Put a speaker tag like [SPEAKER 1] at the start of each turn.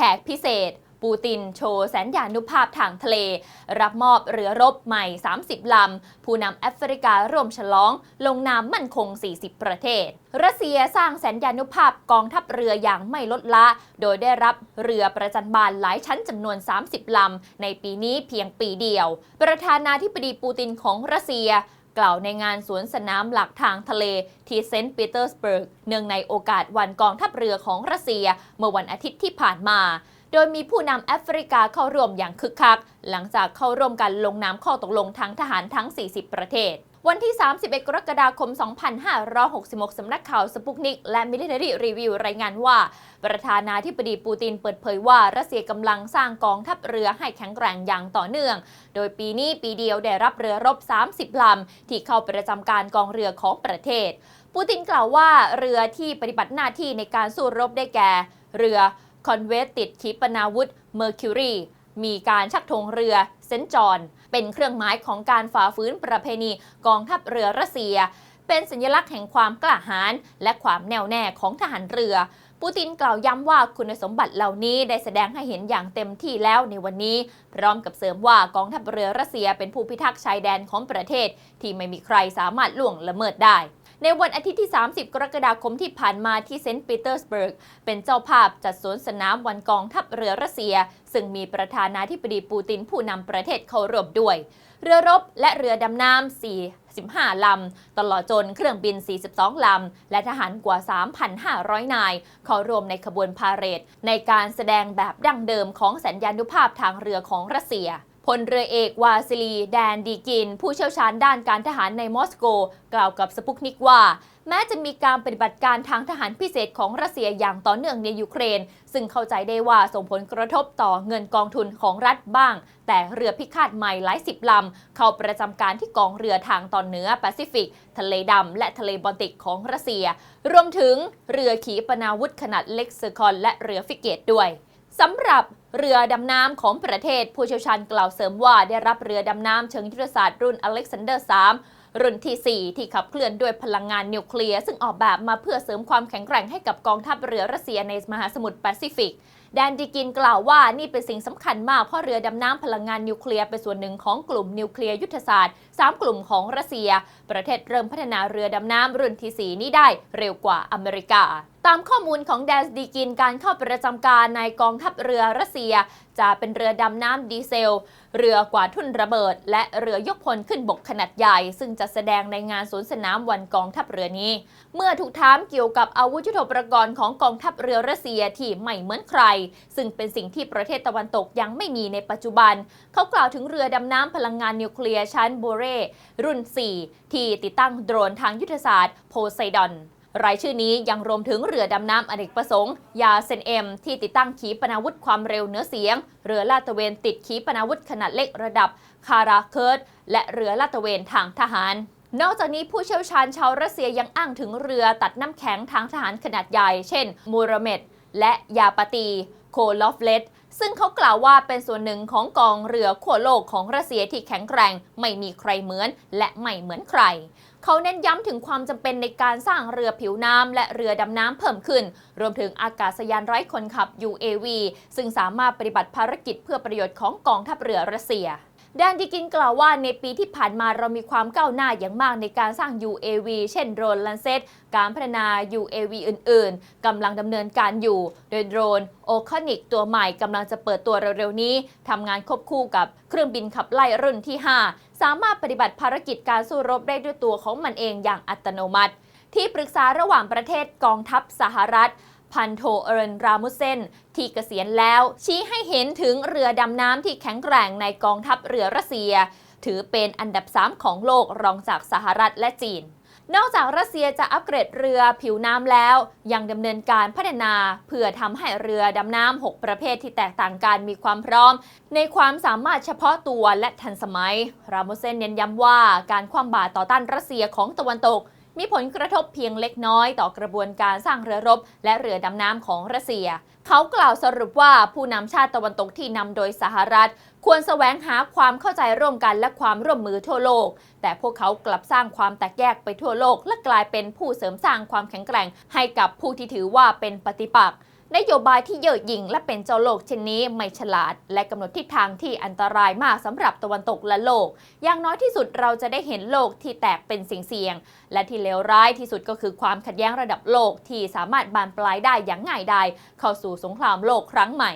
[SPEAKER 1] ขกพิเศษ ปูตินโชว์แสนยานุภาพทางทะเล รับมอบเรือรบใหม่ 30 ลำ ผู้นำแอฟริการ่วมฉลอง ลงนามมั่นคง 40 ประเทศ รัสเซียสร้างแสนยานุภาพกองทัพเรืออย่างไม่ลดละ โดยได้รับเรือประจันบานหลายชั้นจำนวน 30 ลำ ในปีนี้เพียงปีเดียว ประธานาธิบดีปูตินของรัสเซีย กล่าวในงานสวนสนามหลักทางทะเลที่เซนต์ปีเตอร์สเบิร์กเนื่องในโอกาสวันกองทัพเรือของรัสเซีย เมื่อวันอาทิตย์ที่ผ่านมา โดยมีผู้นำแอฟริกาเข้าร่วมอย่างคึกคัก หลังจากเข้าร่วมกันลงนามข้อตกลงทางทหารทั้ง 40 ประเทศ วันที่ 31 กรกฎาคม 2566 สำนักข่าวสปุกนิก และ Military Review รายงานว่า ประธานาธิบดีปูตินเปิดเผยว่ารัสเซียกำลังสร้างกองทัพเรือให้แข็งแกร่งอย่างต่อเนื่อง โดยปีนี้ปีเดียวได้รับเรือรบ 30 ลำ ที่เข้าประจำการกองเรือของประเทศ ปูตินกล่าวว่าเรือที่ปฏิบัติหน้าที่ในการสู้รบได้แก่ เรือคอนเวสติดขีปนาวุธเมอร์คิวรี มีการชักธงเรือเซนจอนเป็นเครื่องหมายของการฝ่าฝืนประเพณีกองทัพเรือรัสเซีย เป็นสัญลักษณ์แห่งความกล้าหาญและความแน่วแน่ของทหารเรือ ปูตินกล่าวย้ำว่าคุณสมบัติเหล่านี้ได้แสดงให้เห็นอย่างเต็มที่แล้วในวันนี้ พร้อมกับเสริมว่ากองทัพเรือรัสเซียเป็นผู้พิทักษ์ชายแดนของประเทศ ที่ไม่มีใครสามารถล่วงละเมิดได้ ในวันอาทิตย์ที่ 30 กรกฎาคมที่ผ่านมาที่เซนต์ปีเตอร์สเบิร์ก เป็นเจ้าภาพจัดสวนสนามวันกองทัพเรือรัสเซีย ซึ่งมีประธานาธิบดีปูตินผู้นำประเทศเข้าร่วมด้วย เรือรบและเรือดำน้ำ45ลำ ตลอดจนเครื่องบิน 42 ลำ และทหารกว่า 3,500 นาย เข้าร่วมในขบวนพาเหรดในการแสดงแบบดั้งเดิมของสัญญานุภาพทางเรือของรัสเซีย ลเรือเอกวาซิลี แดนดีกิน ผู้เชี่ยวชาญด้านการทหารในมอสโก กล่าวกับสปุกนิกว่า แม้จะมีการปฏิบัติการทางทหารพิเศษของรัสเซียอย่างต่อเนื่องในยูเครน ซึ่งเข้าใจได้ว่าส่งผลกระทบต่อเงินกองทุนของรัฐบ้าง แต่เรือพิฆาตใหม่หลายสิบลำ เข้าประจำการที่กองเรือทางตอนเหนือแปซิฟิก ทะเลดำและทะเลบอลติกของรัสเซีย รวมถึงเรือขีปนาวุธขนาดเล็กเซอร์คอนและเรือฟิเกตด้วย สำหรับเรือดำน้ำของประเทศผู้เชี่ยวชาญกล่าวเสริมว่าได้รับเรือดำน้ำเชิงยุทธศาสตร์รุ่นอเล็กซานเดอร์ 3 รุ่นที่ 4 ที่ขับเคลื่อนด้วยพลังงานนิวเคลียร์ซึ่งออกแบบมาเพื่อเสริมความแข็งแกร่งให้กับกองทัพเรือรัสเซียในมหาสมุทรแปซิฟิก แดนดิกินกล่าวว่านี่เป็นสิ่งสำคัญมากเพราะเรือดำน้ำพลังงานนิวเคลียร์เป็นส่วนหนึ่งของกลุ่มนิวเคลียร์ยุทธศาสตร์ 3 กลุ่มของรัสเซีย ประเทศเริ่มพัฒนาเรือดำน้ำรุ่นที่ 4 นี้ได้เร็วกว่าอเมริกาตามข้อมูลของแดนดิกินการเข้าประจำการในกองทัพเรือรัสเซีย จะเป็นเรือดำน้ำดีเซล เรือกว่าทุ่นระเบิด และเรือยกพลขึ้นบกขนาดใหญ่ ซึ่งจะแสดงในงานสวนสนามวันกองทัพเรือนี้ เมื่อถูกถามเกี่ยวกับอาวุธยุทโธปกรณ์ของกองทัพเรือรัสเซียที่ไม่เหมือนใครซึ่งเป็นสิ่งที่ประเทศตะวันตกยังไม่มีในปัจจุบัน เขากล่าวถึงเรือดำน้ำพลังงานนิวเคลียร์ชั้นโบเรรุ่น 4 ที่ติดตั้งโดรนทางยุทธศาสตร์โพไซดอนรายชื่อนี้ยังรวมถึงเรือดำน้ำอเนกประสงค์ ยาเซนเอ็มที่ติดตั้งขีปนาวุธความเร็วเหนือเสียง เรือลาดตระเวนติดขีปนาวุธขนาดเล็กระดับคาราเคิร์ดและเรือลาดตระเวนทางทหาร นอกจากนี้ผู้เชี่ยวชาญชาวรัสเซียยังอ้างถึงเรือตัดน้ำแข็งทางทหารขนาดใหญ่ เช่น มูรเมด และยาปาตีโคลอฟเลตซึ่งเขากล่าวว่าเป็นส่วนหนึ่งของกองเรือขั้วโลกของรัสเซียที่แข็งแกร่ง ไม่มีใครเหมือน และไม่เหมือนใคร เขาเน้นย้ำถึงความจำเป็นในการสร้างเรือผิวน้ำและเรือดำน้ำเพิ่มขึ้น รวมถึงอากาศยานไร้คนขับ UAV ซึ่งสามารถปฏิบัติภารกิจเพื่อประโยชน์ของกองทัพเรือรัสเซีย แดนดิกินกล่าวว่าในปีที่ผ่านมาเรามีความก้าวหน้าอย่างมากในการสร้าง UAV เช่นโดรนลันเซตการพัฒนา UAV อื่น ๆ กำลังดำเนินการอยู่ โดยโดรนโอคอนิกตัวใหม่กำลังจะเปิดตัวเร็ว ๆ นี้ทำงานควบคู่กับเครื่องบินขับไล่รุ่นที่ 5 สามารถปฏิบัติภารกิจการสู้รบได้ด้วยตัวของมันเองอย่างอัตโนมัติ ที่ปรึกษาระหว่างประเทศกองทัพสหรัฐ พันโทเอิร์นรามุเซนที่เกษียณแล้ว ชี้ให้เห็นถึงเรือดำน้ำที่แข็งแกร่งในกองทัพเรือรัสเซีย ถือเป็นอันดับ 3 ของโลกรองจากสหรัฐและจีนนอกจากรัสเซียจะอัปเกรดเรือผิวน้ำแล้ว ยังดำเนินการพัฒนาเพื่อทำให้เรือดำน้ำ 6 ประเภทที่แตกต่างกันมีความพร้อม ในความสามารถเฉพาะตัวและทันสมัย ราโมเซนเน้นย้ำว่าการคว่ำบาตรต่อต้านรัสเซียของตะวันตก มีผลกระทบเพียงเล็กน้อยต่อกระบวนการสร้างเรือรบ และเรือดำน้ำของรัสเซีย เขากล่าวสรุปว่าผู้นำชาติตะวันตกที่นำโดยสหรัฐ ควรแสวงหาความเข้าใจร่วมกันและความร่วมมือทั่วโลก แต่พวกเขากลับสร้างความแตกแยกไปทั่วโลก และกลายเป็นผู้เสริมสร้างความแข็งแกร่ง ให้กับผู้ที่ถือว่าเป็นปฏิปักษ์ นโยบายที่เย่อหยิ่งและเป็นเจ้าโลกเช่นนี้ไม่ฉลาด และกำหนดทิศทางที่อันตรายมากสำหรับตะวันตกและโลก อย่างน้อยที่สุดเราจะได้เห็นโลกที่แตกเป็นสิ่งเสี่ยง และที่เลวร้ายที่สุดก็คือความขัดแย้งระดับโลกที่สามารถบานปลายได้อย่างง่ายดายเข้าสู่สงครามโลกครั้งใหม่